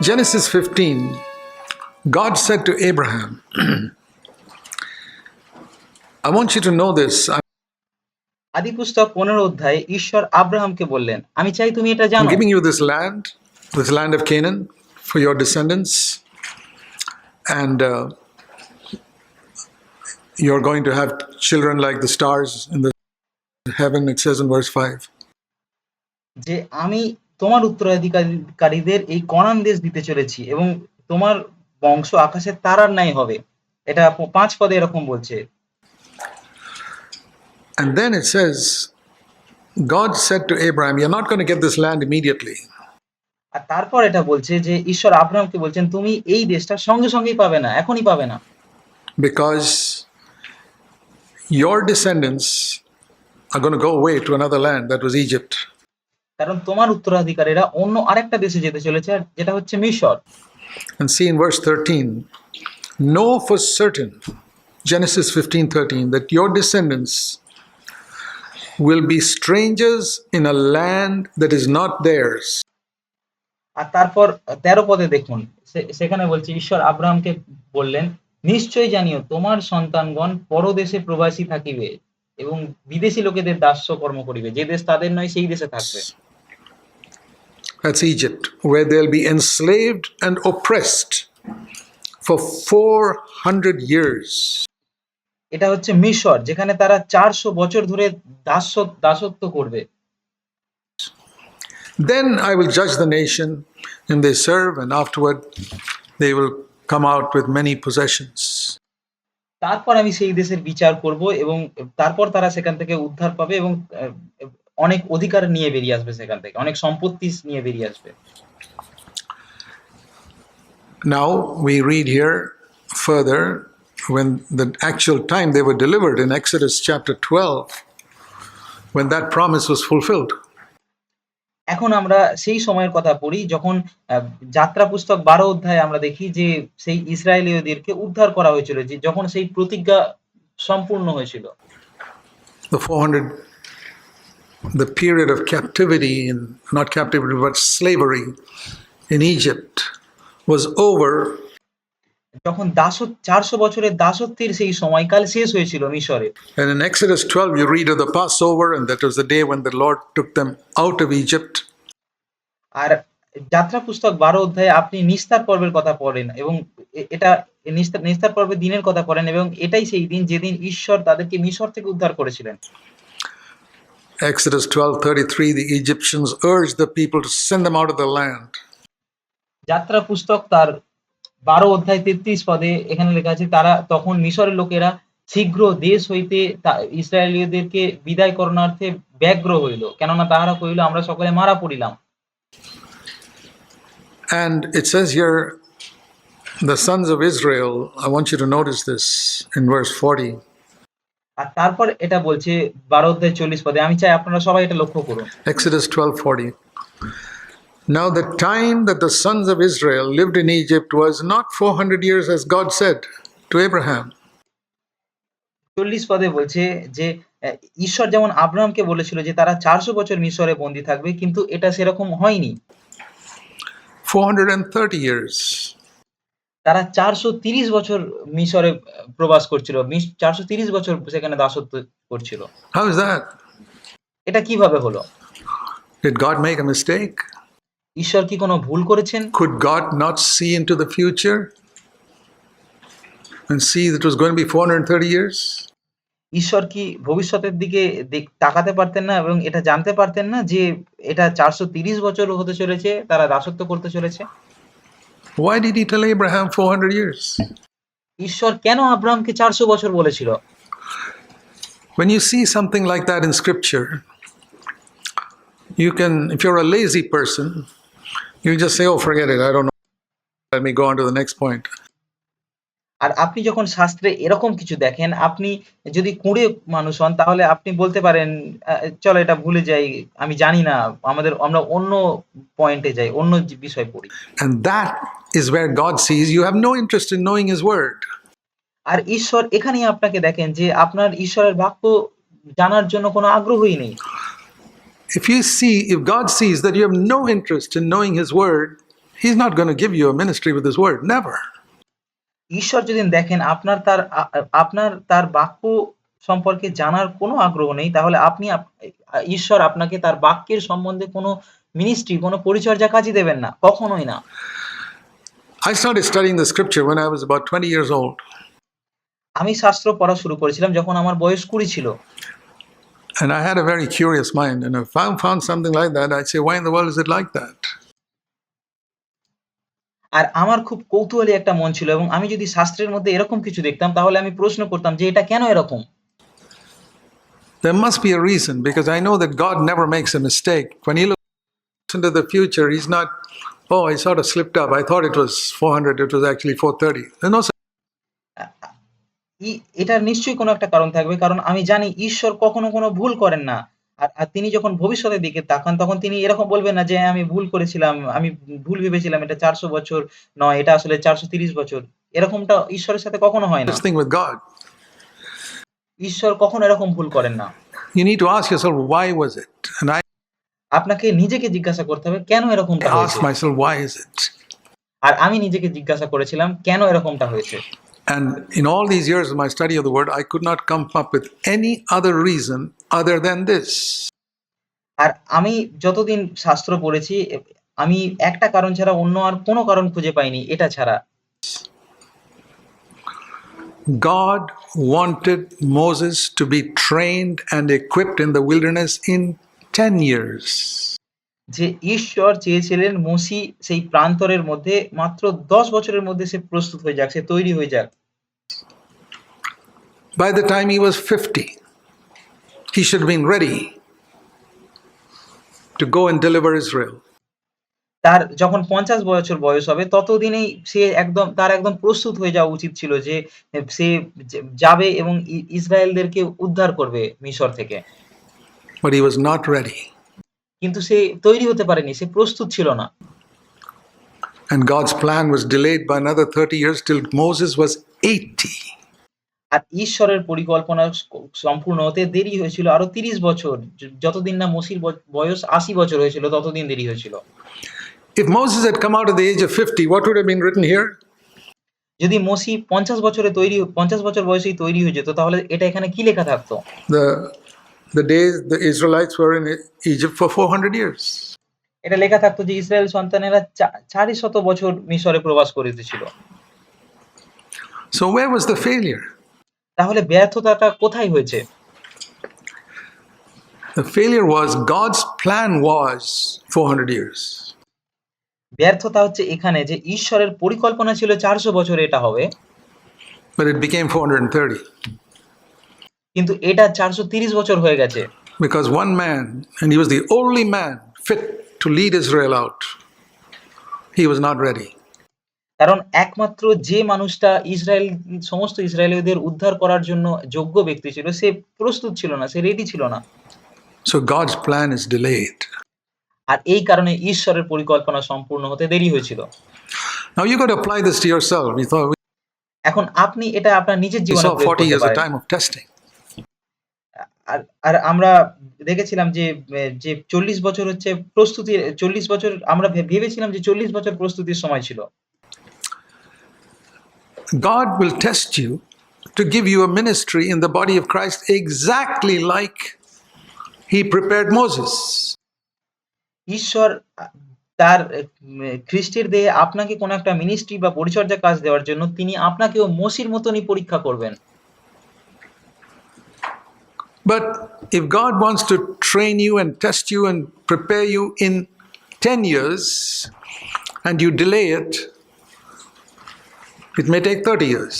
Genesis 15, God said to Abraham, I want you to know this. I'm আদি পুস্তক পনেরো অধ্যায়ে ঈশ্বর আব্রাহামকে বললেন আমি চাই তুমি এটা জানো giving you this land, this land of Canaan, for your descendants. And uh, you're going to have children like the stars in the heaven, it says in verse 5. যে আমি তোমার উত্তরাধিকারীদের এই কনান দেশ দিতে চলেছি এবং তোমার বংশ আকাশের তারার ন্যায় হবে এটা পাঁচ পদে এরকম বলছে And then it says, God said to Abraham, You're not going to get this land immediately. আর তারপর এটা বলছে যে ঈশ্বর আব্রাহামকে বলছেন তুমি এই দেশটা সঙ্গে সঙ্গেই পাবে না এখনই পাবে না because your descendants are going to go away to another land that was Egypt. কারণ তোমার উত্তরাধিকারীরা অন্য আরেকটা দেশে যেতে চলেছে আর যেটা হচ্ছে মিশর। And see in verse 13, know for certain, Genesis 15 13, that your descendants will be strangers in a land that is not theirs, আর তারপর তেরো পদে দেখুন সেখানে বলছে ঈশ্বর আব্রাহামকে বললেন নিশ্চয় জানিও তোমার সন্তানগণ পরদেশে প্রবাসী থাকিবে এবং বিদেশি লোকেদের দাস্য কর্ম করিবে। যে দেশ তাদের নয় সেই দেশে থাকবে। That's Egypt, where they'll be enslaved and oppressed for 400 years. এটা হচ্ছে মিশর যেখানে তারা চারশো বছর ধরে দাসত্ব করবে Then I will judge the nation whom they serve, and afterward they will come out with many possessions. তারপর আমি সেই দেশের বিচার করব এবং তারপর তারা সেখান থেকে উদ্ধার পাবে এবং অনেক অধিকার নিয়ে বেরিয়ে আসবে সেখান থেকে অনেক সম্পত্তি নিয়ে বেরিয়ে আসবে Now we read here further when the actual time they were delivered in Exodus chapter 12, when that promise was fulfilled. এখন আমরা সেই সময়ের কথা পড়ি যখন যাত্রা পুস্তক বারো অধ্যায়ে আমরা দেখি যে সেই ইসরায়েলীয়দেরকে উদ্ধার করা হয়েছিল যে যখন সেই প্রতিজ্ঞা সম্পূর্ণ হয়েছিল The 400, the period of captivity, in, not captivity, but slavery in Egypt was over যখন দাসত্ব চারশো বছরের দাসত্বের সেই সময়কাল শেষ হয়েছিল মিশরে And in Exodus 12, you read of the Passover, and that was the day when the Lord took them out of Egypt. আর যাত্রা পুস্তক বারো অধ্যায়ে আপনি নিস্তার পর্বের কথা পড়েন এবং এ- এটা নিস্তার নিস্তার পর্বের দিনের কথা পড়েন এবং এটাই সেই দিন যেদিন ঈশ্বর তাদেরকে মিশর থেকে উদ্ধার করেছিলেন Exodus 12:33, the Egyptians urged the people to send them out of the land. যাত্রা পুস্তক তার বারো অধ্যায় তেত্রিশ পদে এখানে লেখা আছে তারা তখন মিশরের লোকেরা শীঘ্র দেশ হইতে তা- ইসরায়েলীয়দেরকে বিদায় করণার্থে ব্যগ্র হইল কেননা তাহারা কহিল আমরা সকলে মারা পড়িলাম And it says here, the sons of Israel, I want you to notice this in verse 40. আর তারপর এটা বলছে বারো অধ্যায় চল্লিশ পদে আমি চাই আপনারা সবাই এটা লক্ষ্য করুন Exodus 12:40. Now the time that the sons of Israel lived in Egypt was not 400 years as God said to Abraham. চল্লিশ পদে বলছে যে ঈশ্বর যেমন আব্রাহামকে বলেছিল যে তারা চারশো বছর মিশরে বন্দী থাকবে কিন্তু এটা সেরকম হয়নি 430 years. তারা চারশো তিরিশ বছর মিশরে প্রবাস করছিল চারশো তিরিশ বছর সেখানে দাসত্ব করছিল? এটা কীভাবে হলো Did God make a mistake? ঈশ্বর কি কোনো ভুল করেছেন Could God not see into the future and see that it was going to be 430 years? ঈশ্বর কি ভবিষ্যতের দিকে তাকাতে পারতেন না এবং এটা জানতে পারতেন না যে এটা চারশো তিরিশ বছর হতে চলেছে তারা দাসত্ব করতে চলেছে Why did he tell Abraham 400 years? ঈশ্বর কেন আব্রাহামকে চারশো বছর বলেছিল When you see something like that in scripture, you can, if you're a lazy person, you just say, oh, forget it, I don't know. Let me go on to the next point. আর আপনি যখন শাস্ত্রে এরকম কিছু দেখেন আপনি যদি কুঁড়ে মানুষ হন তাহলে আপনি বলতে পারেন চলো এটা ভুলে যাই আমি জানি না আমাদের আমরা অন্য পয়েন্টে যাই অন্য বিষয় পড়ি। That is where God sees you have no interest in knowing his word আর ঈশ্বর এখানেই আপনাকে দেখেন যে আপনার ঈশ্বরের বাক্য জানার জন্য কোনো আগ্রহই নেই। If you see if God sees that you have no interest in knowing his word he is not gonna give you a ministry with his word never ঈশ্বর যদি দেখেন আপনার তার আপনার তার বাক্য সম্পর্কে জানার কোনো আগ্রহ নেই তাহলে আপনি ঈশ্বর আপনাকে তার বাক্যের সম্বন্ধে কোনো মিনিস্ট্রি কোনো পরিচর্যা কাজই দেবেন না কখনোই না I started studying the scripture when I was about 20 years old. আমি শাস্ত্র পড়া শুরু করেছিলাম যখন আমার বয়স কুড়ি ছিল And I had a very curious mind. And I found something like that, I'd say, why in the world is it like that? আর আমার খুব কৌতূহলী একটা মন ছিল এবং আমি যদি শাস্ত্রের মধ্যে এরকম কিছু দেখতাম তাহলে আমি প্রশ্ন করতাম যে এটা কেন এরকম There must be a reason because I know that God never makes a mistake. When He looks into the future, He's not, oh, I sort of slipped up. I thought it was 400, it was actually 430. There's no এটার নিশ্চয়ই কোনো একটা কারণ থাকবে কারণ আমি জানি ঈশ্বর কখনো কোনো ভুল করেন না আর তিনি যখন ভবিষ্যতের দিকে তাকান তখন তিনি এরকম বলবেন না যে "হ্যাঁ, আমি ভুল করেছিলাম আমি ভুল ভেবেছিলাম এটা চারশো বছর নয় এটা আসলে চারশো তিরিশ বছর। এরকমটা ঈশ্বরের সাথে কখনো হয় না। ঈশ্বর কখনো এরকম ভুল করেন না। You need to ask yourself, why was it? And I আপনাকে নিজেকে জিজ্ঞাসা করতে হবে কেন এরকমটা asked হয়েছে? myself, why is it? আর আমি নিজেকে জিজ্ঞাসা করেছিলাম কেন এরকমটা হয়েছে? And in all these years of my study of the word, I could not come up with any other reason other than this. আর আমি যতদিন শাস্ত্র পড়েছি এ- আমি একটা কারণ ছাড়া অন্য আর কোনো কারণ খুঁজে পাইনি এটা ছাড়া God wanted Moses to be trained and equipped in the wilderness in 10 years. যে ঈশ্বর চেয়েছিলেন মসি সেই প্রান্তরের মধ্যে মাত্র দশ বছরের মধ্যে সে প্রস্তুত হয়ে যাক সে তৈরি হয়ে যাক By the time he was 50, he should have been ready to go and deliver Israel. তার যখন পঞ্চাশ বছর বয়স হবে ততদিনেই সে একদম তার একদম প্রস্তুত হয়ে যাওয়া উচিত ছিল যে সে যাবে এবং ইসরায়েলদেরকে উদ্ধার করবে মিশর থেকে But he was not ready. কিন্তু সে তৈরি হতে পারেনি সে প্রস্তুত ছিল না And God's plan was delayed by another 30 years till Moses was 80. আর ঈশ্বরের পরিকল্পনা সম্পূর্ণ হতে দেরি হয়েছিল আরও তিরিশ বছর য- যতদিন না মসির বয়স আশি বছর হয়েছিল ততদিন দেরি হয়েছিল If Moses had come out at the age of 50, what would have been written here? যদি মসি পঞ্চাশ বছরে তৈরি পঞ্চাশ বছর বয়সেই তৈরি হয়ে যেত তাহলে এটা এখানে কি লেখা থাকতো The, the days the Israelites were in Egypt for 400 years. এটা লেখা থাকতো যে ইসরায়েল সন্তানেরা চারি শত বছর মিশরে প্রবাস করিতেছিল So, where was the failure? তাহলে ব্যর্থতাটা কোথায় হয়েছে The failure was God's plan was 400 years. ব্যর্থতা হচ্ছে এখানে যে ঈশ্বরের পরিকল্পনা ছিল চারশো বছর এটা হবে but it became 430 কিন্তু এটা চারশো তিরিশ বছর হয়ে গেছে। Because one man and he the only man fit to lead Israel out he was not ready কারণ একমাত্র যে মানুষটা ইসরায়েল সমস্ত ইসরায়েলীয়দের উদ্ধার করার জন্য যোগ্য ব্যক্তি ছিল সে প্রস্তুত ছিল না সে রেডি ছিল না। So God's plan is delayed আর এই কারণে ঈশ্বরের পরিকল্পনা সম্পূর্ণ হতে দেরি হয়েছিল। Now you got apply this to yourself এখন আপনি এটা আপনার নিজের জীবনে 40 ইয়ার্স অফ টাইম অফ আর আর আমরা দেখেছিলাম যে যে চল্লিশ বছর হচ্ছে প্রস্তুতির চল্লিশ বছর আমরা ভেবেছিলাম যে চল্লিশ বছর প্রস্তুতির সময় ছিল God will test you to give you a ministry in the body of Christ exactly like he prepared Moses. ঈশ্বর তার খ্রিস্টের দেহে আপনাকে কোনো একটা মিনিস্ট্রি বা পরিচর্যা কাজ দেওয়ার জন্য তিনি আপনাকেও মসির মতনই পরীক্ষা করবেন But if God wants to train you and test you and prepare you in 10 years and you delay it, it may take 30 years.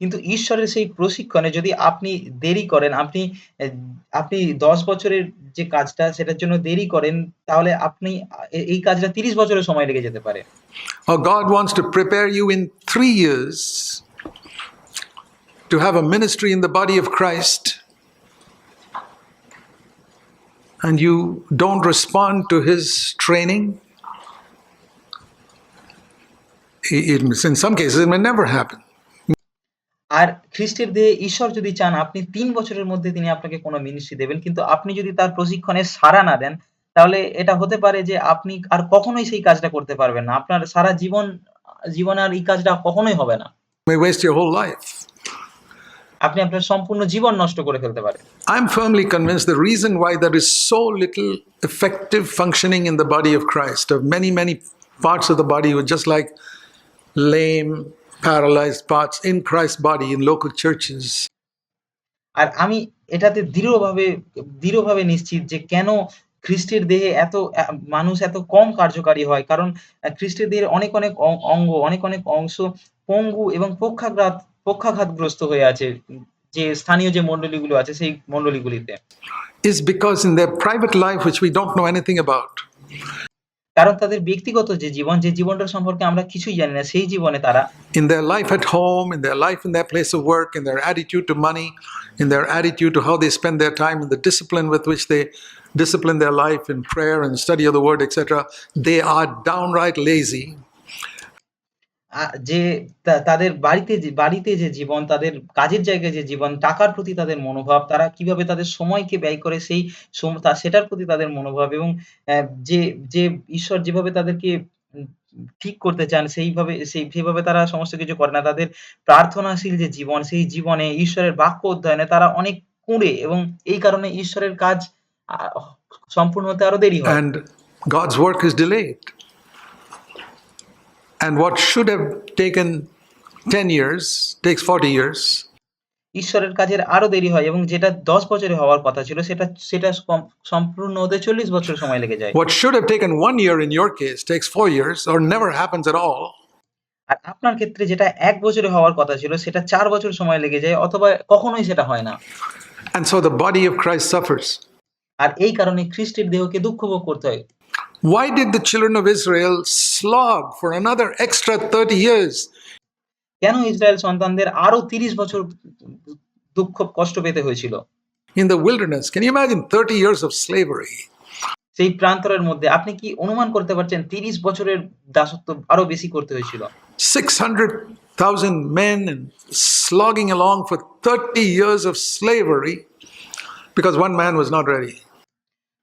কিন্তু ঈশ্বরের সেই প্রশিক্ষণে যদি আপনি দেরি করেন আপনি এ, আপনি দশ বছরের যে কাজটা সেটার জন্য দেরি করেন তাহলে আপনি এ- এই কাজটা তিরিশ বছরের সময় লেগে যেতে পারে Or God wants to prepare you in three years to have a ministry in the body of Christ, And you don't respond to his training. It- in some cases, it may never happen. আর খ্রিস্টের দেহে ঈশ্বর যদি চান আপনি তিন বছরের মধ্যে তিনি আপনাকে কোনো মিনিস্ট্রি দেবেন কিন্তু আপনি যদি তার প্রশিক্ষণে সাড়া না দেন তাহলে এটা হতে পারে যে আপনি আর কখনোই সেই কাজটা করতে পারবেন না। আপনার সারা জীবন জীবনে আর এই কাজটা কখনোই হবে না। You may waste your whole life. আপনি আপনার সম্পূর্ণ জীবন নষ্ট করে ফেলতে পারেন। I am firmly convince the reason why that is so little effective functioning in the body of Christ of many many parts of the body with just like lame paralyze parts in Christ body in local churches আর আমি এটাতে দৃঢ়ভাবে দৃঢ়ভাবে নিশ্চিত যে কেন খ্রিস্টের দেহে এত মানুষ এত কম কার্যকারী হয়। কারণ খ্রিস্টের দেহের অনেক অনেক অঙ্গ অনেক অনেক অংশ পঙ্গু এবং পক্ষাঘাত পক্ষাঘাতগ্রস্ত হয়ে আছে। যে স্থানীয় যে মণ্ডলীগুলো আছে সেই মণ্ডলীগুলিতে। Is because in their private life, which we don't know anything about, কারণ তাদের ব্যক্তিগত যে জীবন, যে জীবনটা সম্পর্কে আমরা কিছুই জানি না, সেই জীবনে তারা in their life at home, in their life in their place of work, in their attitude to money, in their attitude to how they spend their time, in the discipline with which they discipline their life in prayer and study of the word, etc., they are downright lazy. আ যে তাদের বাড়িতে যে বাড়িতে যে জীবন, তাদের কাজের জায়গায় যে জীবন, টাকার প্রতি তাদের মনোভাব, তারা কীভাবে তাদের সময়কে ব্যয় করে সেই সেটার প্রতি তাদের মনোভাব এবং যে যে ঈশ্বর যেভাবে তাদেরকে ঠিক করতে চান সেইভাবে সেই সেভাবে তারা সমস্ত কিছু করে না। তাদের প্রার্থনাশীল যে জীবন, সেই জীবনে ঈশ্বরের বাক্য অধ্যয়নে তারা অনেক কুঁড়ে এবং এই কারণে ঈশ্বরের কাজ সম্পূর্ণ হতে আরও দেরি হয়। And what should have taken 10 years takes 40 years. ঈশ্বরের কাজের আরও দেরি হয় এবং যেটা ১০ বছরে হওয়ার কথা ছিল সেটা সেটা সম্পূর্ণ হতে ৪০ বছর সময় লেগে যায়। What should have taken one year in your case takes four years or never happens at all. আর আপনার ক্ষেত্রে যেটা ১ বছরে হওয়ার কথা ছিল সেটা ৪ বছর সময় লেগে যায় অথবা কখনোই সেটা হয় না। And so the body of Christ suffers. আর এই কারণে খ্রিস্টের দেহকে দুঃখ ভোগ করতে হয়। Why did the children of Israel slog for another extra 30 years? কেন ইসরায়েল সন্তানদের আরো ৩০ বছর দুঃখ কষ্ট পেতে হয়েছিল? In the wilderness, can you imagine 30 years of slavery? সেই প্রান্তরের মধ্যে আপনি কি অনুমান করতে পারছেন ৩০ বছরের দাসত্ব আরো বেশি করতে হয়েছিল? 600,000 men and slogging along for 30 years of slavery because one man was not ready.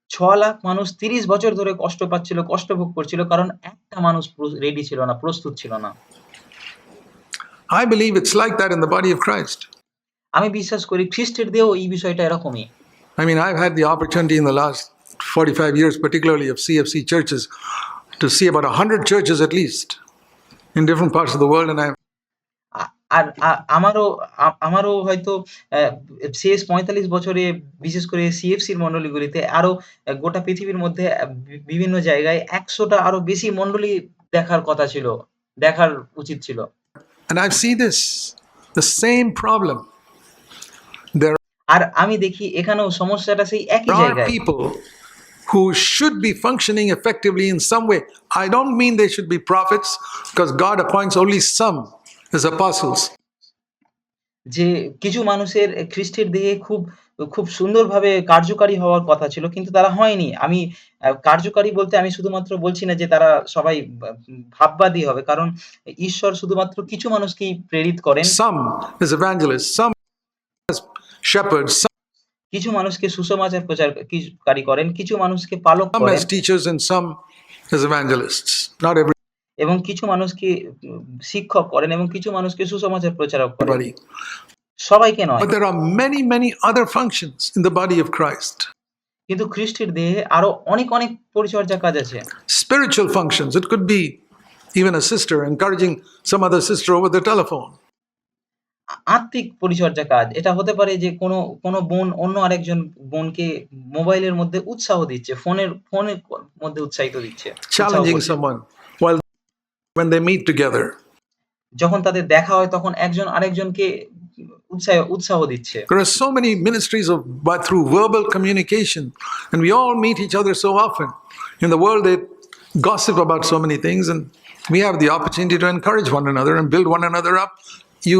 ৬ lakh মানুষ ৩০ বছর ধরে কষ্ট পাচ্ছিল, কষ্ট ভোগ করছিল কারণ একটা মানুষ রেডি ছিল না, প্রস্তুত ছিল না। I believe it's like that in the body of Christ. আমি বিশ্বাস করি খ্রিস্টের দেহ এই বিষয়টা এরকমই। I mean, I've had the opportunity in the last 45 years, particularly of CFC churches, to see about 100 churches at least in different parts of the world, and I've আর আমারও আমারও হয়তো শেষ পঁয়তাল্লিশ বছরে বিশেষ করে সিএফসির মণ্ডলীগুলিতে আরও গোটা পৃথিবীর মধ্যে বিভিন্ন জায়গায় একশোটা আরও বেশি মন্ডলী দেখার কথা ছিল দেখার উচিত ছিল। আর আমি দেখি এখানেও সমস্যাটা সেই একই জায়গায়। who should be in some way. I don't mean they should be prophets because as apostles. যে কিছু মানুষের খ্রিস্টের দেহে খুব খুব সুন্দরভাবে কার্যকারী হওয়ার কথা ছিল কিন্তু তারা হয়নি। আমি কার্যকারী বলতে আমি শুধুমাত্র বলছি না যে তারা সবাই ভাববাদী হবে। কারণ ঈশ্বর শুধুমাত্র কিছু মানুষকেই প্রেরিত করেন। Evangelists, some as shepherds, some কিছু মানুষকে সুসমাচার প্রচার কি কারী করেন, কিছু মানুষকে পালক করেন as teachers, and some as evangelists. এবং কিছু মানুষকে শিক্ষক করেন এবং কিছু মানুষকে সুসমাচার প্রচারক করেন। সবাইকে নয়। There are many, many other functions in the body of Christ. কিন্তু খ্রিস্টের দেহে আরও অনেক, অনেক পরিচর্যা কাজ আছে। Spiritual functions. It could be even a sister encouraging some other sister over the telephone. আত্মিক পরিচর্যা কাজ। এটা হতে পারে যে কোনো, কোনো বোন অন্য আরেকজন বোনকে মোবাইলের মধ্যে উৎসাহ দিচ্ছে। ফোনের ফোনের মধ্যে উৎসাহিত দিচ্ছে। challenging someone when they meet together. যখন তাদের দেখা হয় তখন একজন আরেকজনকে উৎসাহ উৎসাহ দিচ্ছে। There are so many ministries of but through verbal communication, and we all meet each other so often. In the world, they gossip about so many things, and we have the opportunity to encourage one another and build one another up. You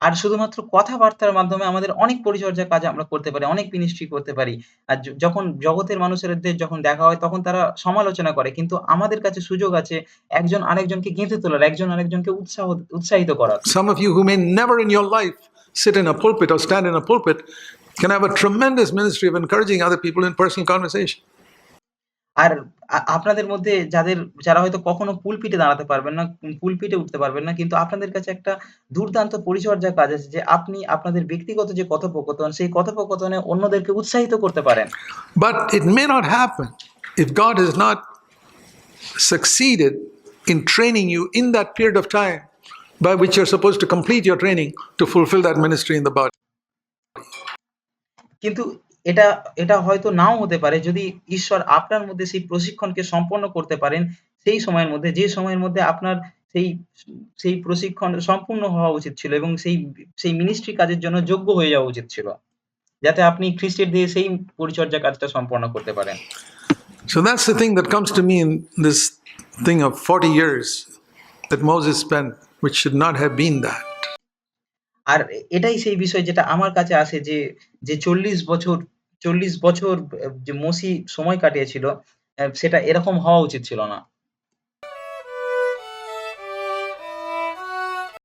আর শুধুমাত্র কথাবার্তার মাধ্যমে আমাদের অনেক পরিচর্যা কাজ আমরা করতে পারি, অনেক মিনিস্ট্রি করতে পারি। আর যখন জগতের মানুষেরদের যখন দেখা হয় তখন তারা সমালোচনা করে। কিন্তু আমাদের কাছে সুযোগ আছে একজন আরেকজনকে গেঁথে তোলার, একজন আরেকজনকে উৎসাহ উৎসাহিত করার। of you who may never in your life sit in a pulpit or stand in a pulpit can have a tremendous ministry of encouraging other people in personal conversation. আর আপনাদের মধ্যে যাদের যারা হয়তো কখনো পুলপিটে দাঁড়াতে পারবেন না পুলপিটে উঠতে পারবেন না কিন্তু আপনাদের কাছে একটা দুর্দান্ত পরিচর্যা কাজ আছে যে আপনি আপনাদের ব্যক্তিগত যে কথোপকথন সেই কথোপকথনে অন্যদেরকে উৎসাহিত করতে পারেন। But it may not happen if God is not succeeded in training you in that period of time by which you suppose to complete your training to fulfill that ministry in the body কিন্তু এটা এটা হয়তো নাও হতে পারে যদি ঈশ্বর আপনার মধ্যে সেই প্রশিক্ষণকে সম্পন্ন করতে পারেন সেই সময়ের মধ্যে, যে সময়ের মধ্যে আপনার সেই সেই প্রশিক্ষণ সম্পূর্ণ হওয়া উচিত ছিল এবং সেই সেই মিনিস্ট্রি কাজের জন্য যোগ্য হয়ে যাওয়া উচিত ছিল। যাতে আপনি খ্রিস্টের দিয়ে সেই পরিচর্যা কাজটা সম্পন্ন করতে পারেন। So that's the thing that comes to me in this thing of 40 years that Moses spent, which should not have been that. আর এটাই সেই বিষয় যেটা আমার কাছে আসে যে, যে ৪০ বছর ৪০ বছর যে মসি সময় কাটিয়েছিল, সেটা এরকম হওয়া উচিত ছিল না।